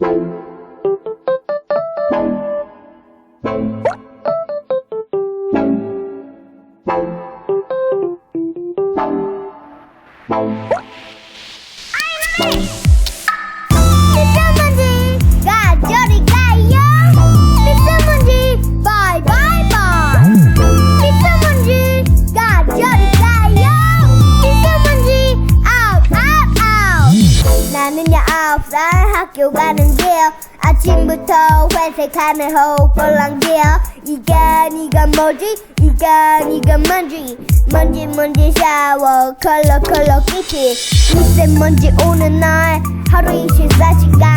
Bye. 쌀 학교 가는 길. 아침부터 회색하는 호꼴랑길. 이게 이건 뭐지? 이게 이건 뭔지. 먼지 먼지 샤워 컬러 컬러 끼치. 무슨 먼지 오는 날. 하루 24시간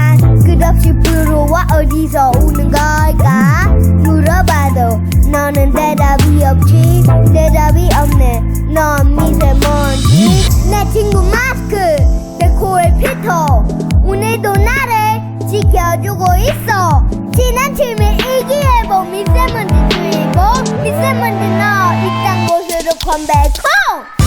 on their phone.